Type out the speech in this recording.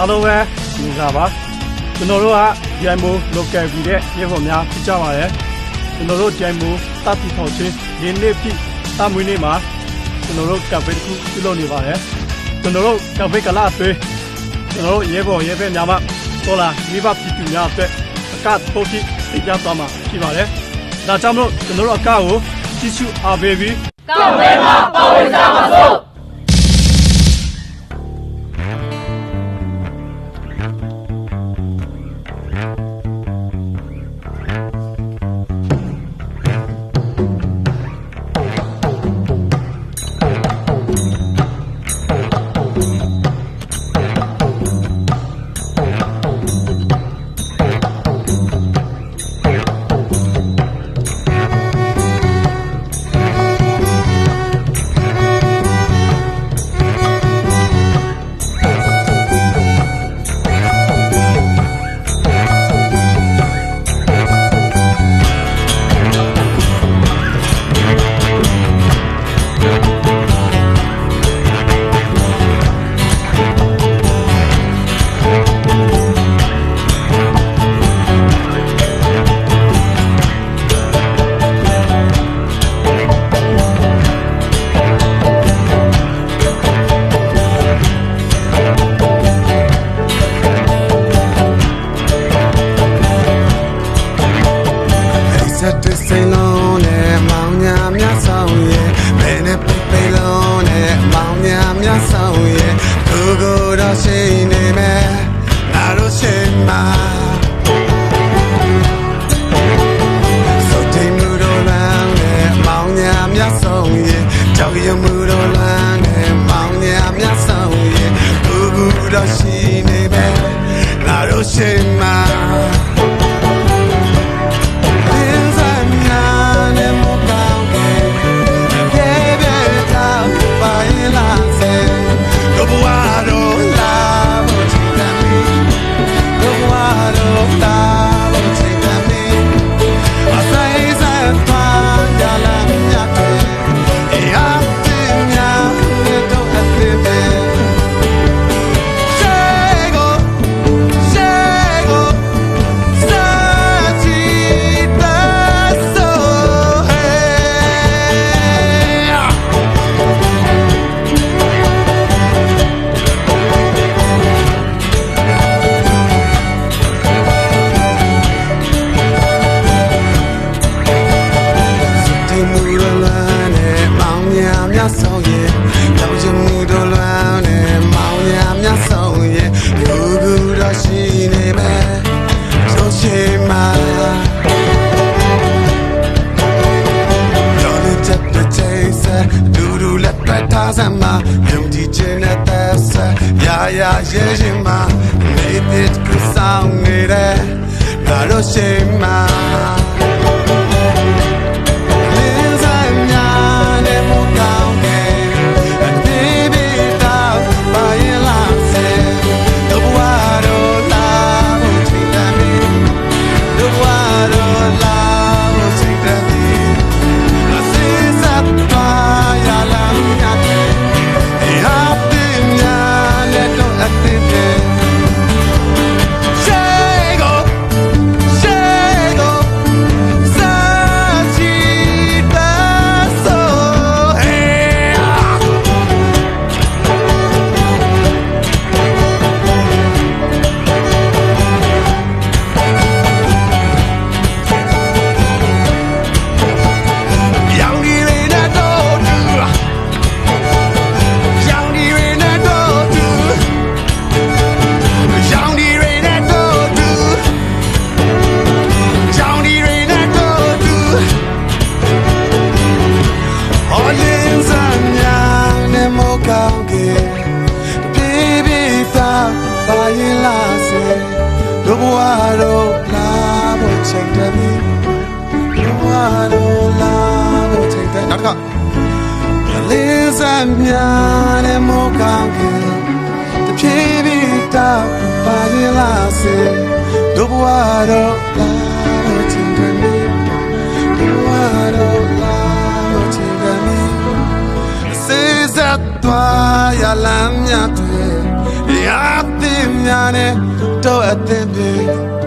အားလုံးပဲဒီစားပါကျွန်တော်တို့ကဂျိုင်မို local ပြည်တဲ့ရေပေါ်များဖြစ်ကြပါရဲ့ကျွန်တော်တို့ဂျိုင်မိုတပ်တီထောင်ချင်းရင်းနှစ်ဖြစ်တမွေးနေ့မှာကျွန်တော်တို့ကပ်ဖေးတစ်ခုပြုလုပ်နေပါတယ်ကျွန်တော်တို့ကပ်ဖေးကလာအတွင်းကျွန်တော်တို့ရေပေါ်ရေဖက်များမှတော်လာမိဘပြည်သူများအတွက်အကပို့ဖြစ်သိကြသွားမှာဖြစ်ပါတယ်ဒါကြောင့်မလို့ကျွန်တော်တို့အကကိုကြည့်ရှုအားပေးပြီးကောက်ပဲမှာပါဝင်ကြပါစို့စ ညာမြတ်ဆောင်ရဲ့ဘယ်နဲ့ပိတ်ပိတ်လုံးနဲ့မောင်ညာမြတ်ဆောင်ရဲ့ကိုကိုတော့ရှိနေမယ်ငါတို့ရှိမှာစောတိမှုတော်လမ်းနဲ့မောင်ညာမြတ်ဆောင်ရဲ့ကြောက်ရွံ့မှုတော်လမ်းနဲ့မောင်ညာမြတ်ဆောင်ရဲ့ကိုကိုတော့ရှိနေမယ်ငါတို့ရှိမှာ နေတဲ့ကဆောင်နေတဲ့ဒါတော့ရှိမှာ ပါရင်လာစေတို့ဘဝတော့လာဖို့ချိန်တယ်မီတို့ဘဝတော့လာဖို့ချိန်တယ်နောက်တစ်ခါလင်းစံညာနဲ့မောကောင်းကင်ပြေးပြေးသာပါရင်လာစေတို့ဘဝတော့လာဖို့ချိန်တယ်မီတို့ဘဝတော့လာဖို့ချိန်တယ်မီစေစပ်သွားရလမ်းမြတ်တွေရာသင် များနဲ့တော့အသင်ပြေ